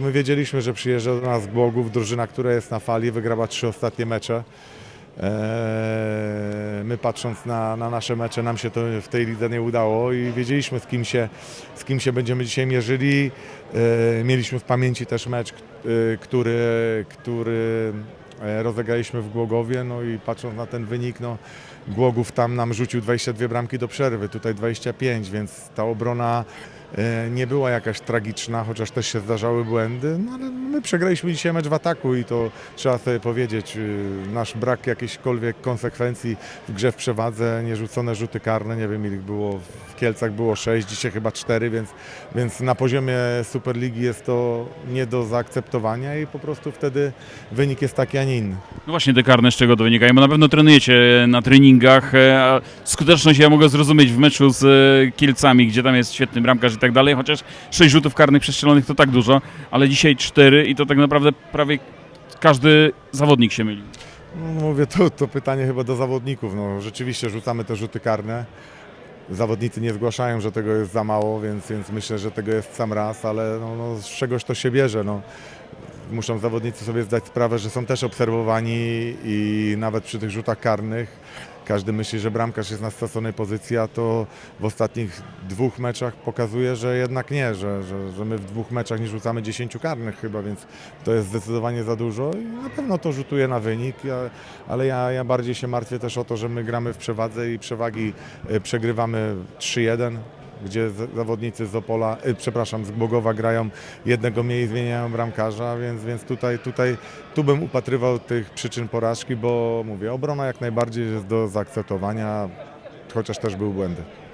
my wiedzieliśmy, że przyjeżdża do nas Głogów, drużyna, która jest na fali, wygrała trzy ostatnie mecze. Eee, My patrząc na, na nasze mecze, nam się to w tej lidze nie udało i wiedzieliśmy z kim się, z kim się będziemy dzisiaj mierzyli. Eee, Mieliśmy w pamięci też mecz, y, który, który e, rozegraliśmy w Głogowie, no i patrząc na ten wynik, no Głogów tam nam rzucił 22 bramki do przerwy, tutaj 25, więc ta obrona e, nie była jakaś tragiczna, chociaż też się zdarzały błędy, no ale my przegraliśmy dzisiaj mecz w ataku i to trzeba sobie powiedzieć, y, nasz brak jakiejśkolwiek konsekwencji w grze w przewadze, nierzucone rzuty karne, nie wiem ile było, w Kielcach było 6, dzisiaj chyba 4, więc, więc na poziomie Superligi jest to nie do zaakceptowania i po prostu wtedy wynik jest taki, a nie inny. No właśnie te karne z czego to wynikają, bo na pewno trenujecie na treningach, e, a skuteczność ja mogę zrozumieć w meczu z e, Kielcami, gdzie tam jest świetny bramkarz i tak dalej, chociaż 6 rzutów karnych przestrzelonych to tak dużo, ale dzisiaj 4 i to tak naprawdę prawie każdy zawodnik się myli. No, mówię, to, to pytanie chyba do zawodników. No, rzeczywiście rzucamy te rzuty karne. Zawodnicy nie zgłaszają, że tego jest za mało, więc, więc myślę, że tego jest sam raz, ale no, no, z czegoś to się bierze. No. Muszą zawodnicy sobie zdać sprawę, że są też obserwowani i nawet przy tych rzutach karnych każdy myśli, że bramkarz jest na straconej pozycji, a to w ostatnich dwóch meczach pokazuje, że jednak nie, że, że, że my w dwóch meczach nie rzucamy 10 karnych chyba, więc to jest zdecydowanie za dużo i na pewno to rzutuje na wynik, ale ja, ja bardziej się martwię też o to, że my gramy w przewadze i przewagi y, przegrywamy 3-1, gdzie zawodnicy z Opola, y, przepraszam, z Głogowa grają jednego mniej zmieniają bramkarza, więc, więc tutaj, tutaj tu bym upatrywał tych przyczyn porażki, bo mówię, obrona jak najbardziej jest do zaakceptowania, chociaż też były błędy.